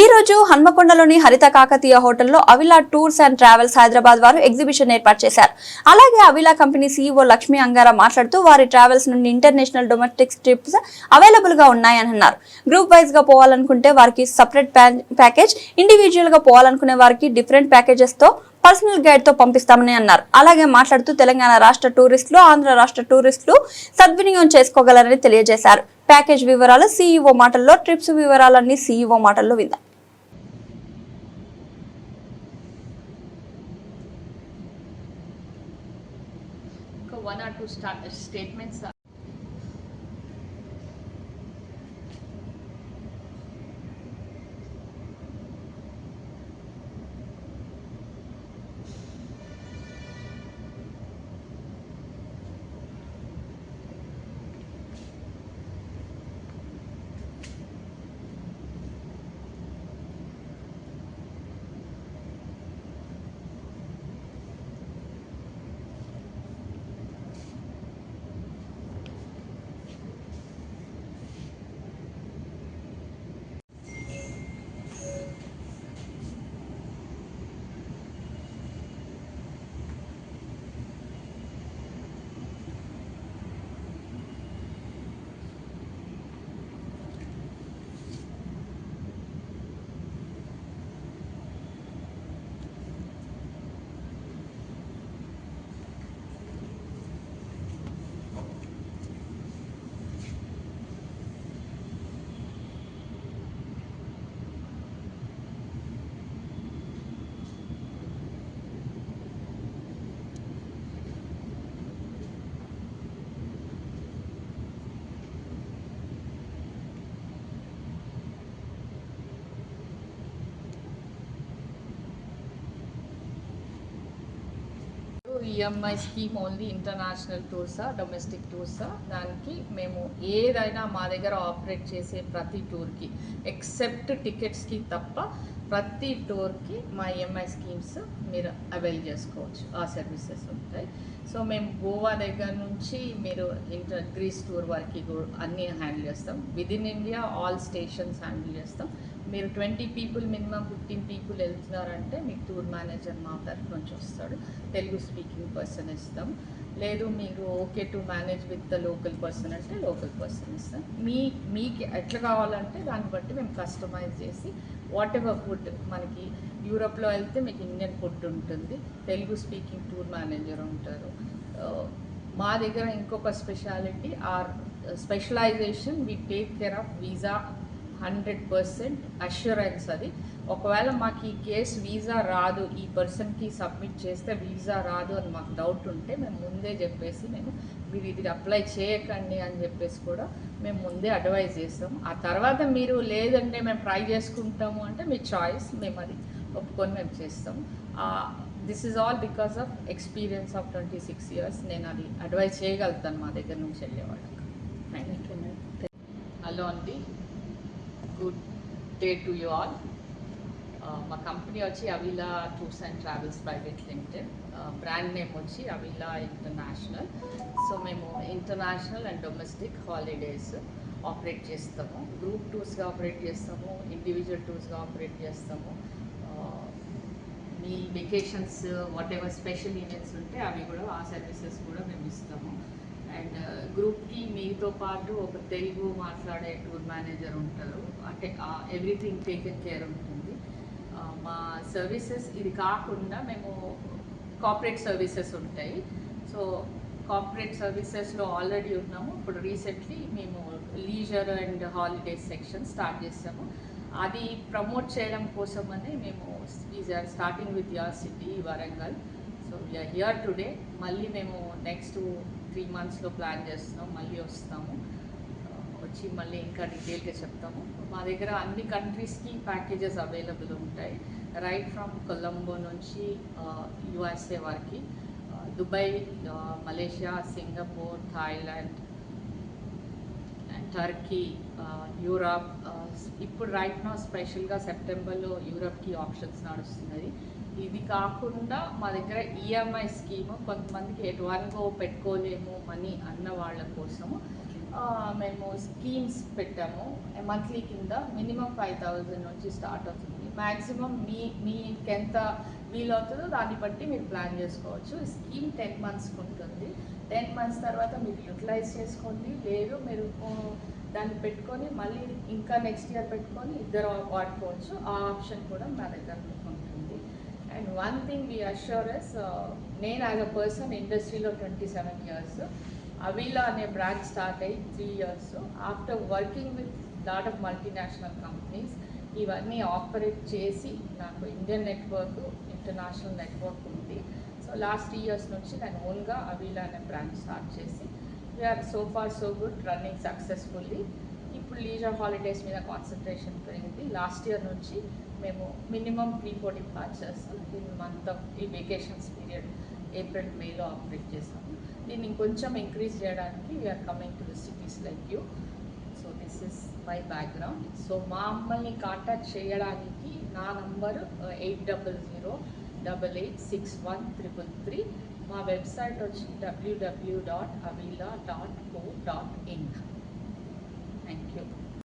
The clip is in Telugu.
ఈ రోజు హన్మకొండలోని హరిత కాకతీయ హోటల్లో Avila tours and travels Hyderabad వారు ఎగ్జిబిషన్ ఏర్పాటు చేశారు. అలాగే Avila company CEO Lakshmi Angara మాట్లాడుతూ వారి ట్రావెల్స్ నుండి ఇంటర్నేషనల్ డొమెస్టిక్ ట్రిప్స్ అవైలబుల్గా ఉన్నాయని అన్నారు. గ్రూప్ వైజ్గా పోవాలనుకుంటే వారికి సపరేట్ ప్యాకేజ్ ఇండివిజువల్గా పోవాలనుకునే వారికి డిఫరెంట్ ప్యాకేజెస్తో పర్సనల్ గైడ్తో పంపిస్తామని అన్నారు. అలాగే మాట్లాడుతూ తెలంగాణ రాష్ట్ర టూరిస్టులు ఆంధ్ర రాష్ట్ర టూరిస్టులు సద్వినియోగం చేసుకోగలరని తెలియజేశారు. ప్యాకేజ్ వివరాలు సీఈఓ మాటల్లో ట్రిప్స్ వివరాలన్నీ సీఈఓ మాటల్లో విందాం. One or two PMI EMI scheme only international టూర్సా domestic టూర్సా? దానికి మేము ఏదైనా మా దగ్గర ఆపరేట్ చేసే ప్రతి టూర్కి ఎక్సెప్ట్ టికెట్స్కి తప్ప ప్రతి టూర్కి మా ఈఎంఐ స్కీమ్స్ మీరు అవైల్ చేసుకోవచ్చు ఆ సర్వీసెస్ ఉంటాయి. సో మేము గోవా దగ్గర నుంచి మీరు ఇంటర్ గ్రీస్ టూర్ వరకు కూడా అన్నీ హ్యాండిల్ చేస్తాం. Within India all stations handle చేస్తాం. మీరు twenty people minimum fifteen people వెళ్తున్నారంటే మీకు టూర్ మేనేజర్ మా తరఫు నుంచి వస్తాడు. తెలుగు స్పీకింగ్ పర్సన్ ఇస్తాం. లేదు మీరు okay to manage with the local person అంటే లోకల్ పర్సన్ ఇస్తాం. మీ మీకు ఎట్లా కావాలంటే దాన్ని బట్టి మేము కస్టమైజ్ చేసి వాట్ ఎవర్ ఫుడ్ మనకి యూరోప్లో వెళ్తే మీకు ఇండియన్ ఫుడ్ ఉంటుంది. తెలుగు స్పీకింగ్ టూర్ మేనేజర్ ఉంటారు. మా దగ్గర ఇంకొక speciality or specialization we take care of visa hundred percent assurance అది. ఒకవేళ మాకు ఈ కేసు వీసా రాదు ఈ పర్సన్కి సబ్మిట్ చేస్తే వీసా రాదు అని మాకు డౌట్ ఉంటే మేము ముందే చెప్పేసి మేము మీరు ఇది అప్లై చేయకండి అని చెప్పేసి కూడా మేము ముందే అడ్వైజ్ చేస్తాం ఆ తర్వాత మీరు లేదంటే మేము ట్రై చేసుకుంటాము అంటే మీ చాయిస్ మేము అది ఒప్పుకొని మేము చేస్తాం this is all because of experience of twenty six years. నేను అది అడ్వైజ్ చేయగలుగుతాను మా దగ్గర నుంచి వెళ్ళే వాళ్ళకి. Thank you. హలో అండి. Good day to you all మా కంపెనీ వచ్చి Avila tours and travels private limited brand name వచ్చి అవిలా ఇంటర్నేషనల్ సో మేము international and domestic holidays operate చేస్తాము. గ్రూప్ టూర్స్గా ఆపరేట్ చేస్తాము. ఇండివిజువల్ టూర్స్గా ఆపరేట్ చేస్తాము. Uh, మీ vacations whatever special events ఉంటే అవి కూడా ఆ సర్వీసెస్ కూడా మేము ఇస్తాము. అండ్ గ్రూప్కి uh, మీతో పాటు ఒక తెలుగు మాట్లాడే టూర్ మేనేజర్ ఉంటారు. అంటే ఎవ్రీథింగ్ టేకెన్ కేర్ ఉంటుంది. మా సర్వీసెస్ ఇది కాకుండా మేము కార్పొరేట్ సర్వీసెస్ ఉంటాయి. సో కార్పొరేట్ సర్వీసెస్లో ఆల్రెడీ ఉన్నాము. ఇప్పుడు రీసెంట్లీ మేము leisure and holidays section start చేసాము అది ప్రమోట్ చేయడం కోసమని మేము we are starting with your city Warangal. So we are here today. మళ్ళీ మేము నెక్స్ట్ త్రీ మంత్స్లో ప్లాన్ చేస్తున్నాం మళ్ళీ వస్తాము. వచ్చి మళ్ళీ ఇంకా డీటెయిల్గా చెప్తాము. మా దగ్గర అన్ని కంట్రీస్కి ప్యాకేజెస్ అవైలబుల్ ఉంటాయి. రైట్ ఫ్రమ్ కొలంబో నుంచి యుఎస్ఏ వరకు. Dubai Malaysia Singapore Thailand Turkey Europe ఇప్పుడు రైట్ నా స్పెషల్గా సెప్టెంబర్లో యూరప్కి ఆప్షన్స్ నడుస్తున్నది ఇది కాకుండా మా దగ్గర ఈఎంఐ స్కీమ్ కొంతమందికి ఎటువన్గో పెట్టుకోలేము మనీ అన్న వాళ్ళ కోసము మేము స్కీమ్స్ పెట్టాము. మంత్లీ కింద మినిమం ఫైవ్ థౌజండ్ నుంచి స్టార్ట్ అవుతుంది. మ్యాక్సిమం మీ మీకు ఎంత వీలవుతుందో దాన్ని బట్టి మీరు ప్లాన్ చేసుకోవచ్చు. స్కీమ్ టెన్ మంత్స్కి ఉంటుంది. టెన్ మంత్స్ తర్వాత మీరు యూటిలైజ్ చేసుకోండి. లేదు మీరు దాన్ని పెట్టుకొని మళ్ళీ ఇంకా నెక్స్ట్ ఇయర్ పెట్టుకొని ఇద్దరు వాడుకోవచ్చు. ఆ ఆప్షన్ కూడా మా దగ్గర ఉంటుంది. And one thing we assures నేను యాజ్ అ పర్సన్ ఇండస్ట్రీలో ట్వంటీ సెవెన్ ఇయర్స్ అవిలా అనే బ్రాంచ్ స్టార్ట్ అయ్యి three years after working with lot of multinational companies ఇవన్నీ ఆపరేట్ చేసి నాకు ఇండియన్ నెట్వర్క్ ఇంటర్నేషనల్ నెట్వర్క్ ఉంది. సో లాస్ట్ త్రీ ఇయర్స్ నుంచి నేను ఓన్గా అవిలా అనే బ్రాంచ్ స్టార్ట్ చేసి we are so far so good running successfully ఇప్పుడు లీజర్ హాలిడేస్ మీద కాన్సన్ట్రేషన్ పెరిగింది. లాస్ట్ ఇయర్ నుంచి మేము minimum three four departures in month ఈ వెకేషన్స్ పీరియడ్ ఏప్రిల్ మేలో ఆపరేట్ చేసాము దీన్ని ఇంకొంచెం ఇంక్రీజ్ చేయడానికి we are coming to the cities like you so this is my background so మా మమ్మల్ని కాంటాక్ట్ చేయడానికి నా number eight double zero double eight six one triple three మా వెబ్సైట్ వచ్చి W W dot Avila dot co dot in thank you